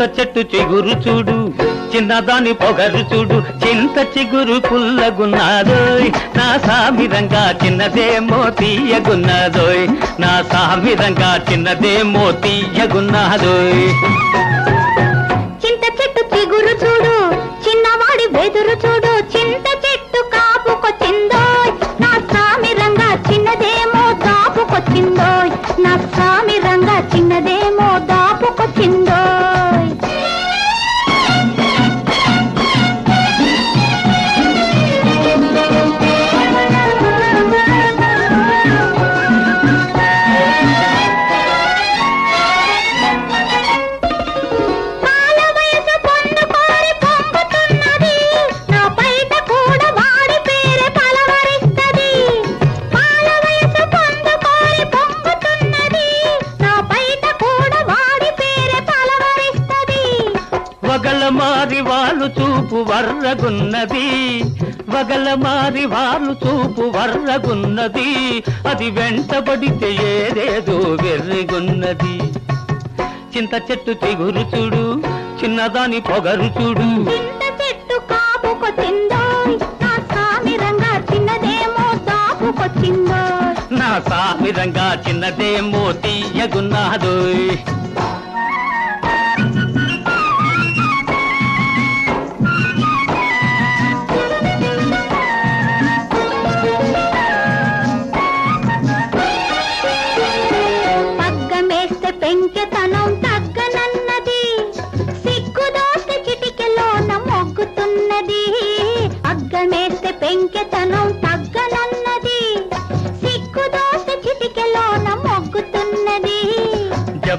చెట్టు చిగురు చూడు చిన్నదాని పొగరు చూడు చింత చిగురు పుల్లగున్నాదోయ్. నా సామిరంగా చిన్నదేమో తీయగున్నదోయ్ నా సామిరంగా చిన్నదేమో తీయగున్నదోయ్ చింత చెట్టు చిగురు చూడు చిన్నవాడి వెదురు చూడు చింత వగల మారి వాళ్ళు చూపు వర్రగున్నది. వగల మారి వాళ్ళు చూపు వర్రగున్నది. అది వెంటబడితే ఏదేదో వెర్రిగున్నది. చింత చెట్టు చిగురు చూడు చిన్నదాని పొగరు చూడు. చెట్టు నా సామి రంగా చిన్నదేమో నా సామిరంగా చిన్నదేమో తీయగున్నాదోయ్.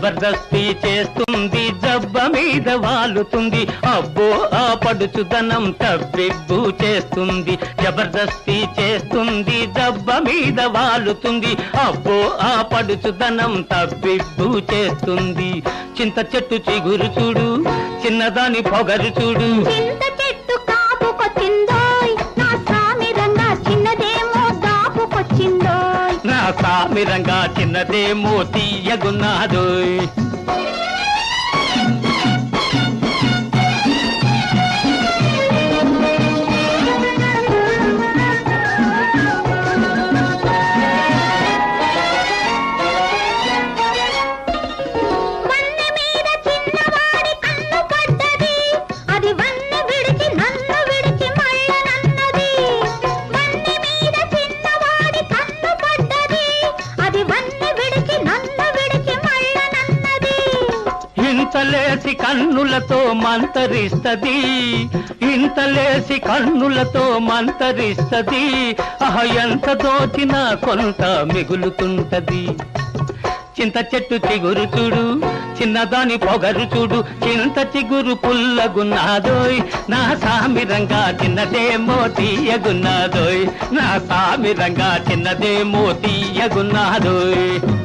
జబర్దస్తి చేస్తుంది జబ్బ మీద వాలుతుంది. అబ్బో ఆ పడుచుదనం తబ్బిబ్బు చేస్తుంది. జబర్దస్తి చేస్తుంది జబ్బ మీద వాలుతుంది. అబ్బో ఆ పడుచుదనం తబ్బిబ్బు చేస్తుంది. చింత చెట్టు చిగురు చూడు చిన్నదాని పొగరు చూడు. చింత చెట్టు కాపుకొచ్చిందోయ్ సామిరంగా చిన్నదే మోతీయగున్నాదు ఇంతలేసి కన్నులతో మంతరిస్తది. ఇంతలేసి కన్నులతో మంతరిస్తది. అహ ఎంత దోచినా కొంత మిగులుతుంటది. చింత చెట్టు చిగురు చూడు చిన్నదాని పొగరు చూడు చింత చిగురు పుల్లగున్నాదోయ్. నా సామిరంగా చిన్నదేమో తీయగున్నాదోయ్. నా సామిరంగా చిన్నదేమో తీయగున్నాదోయ్.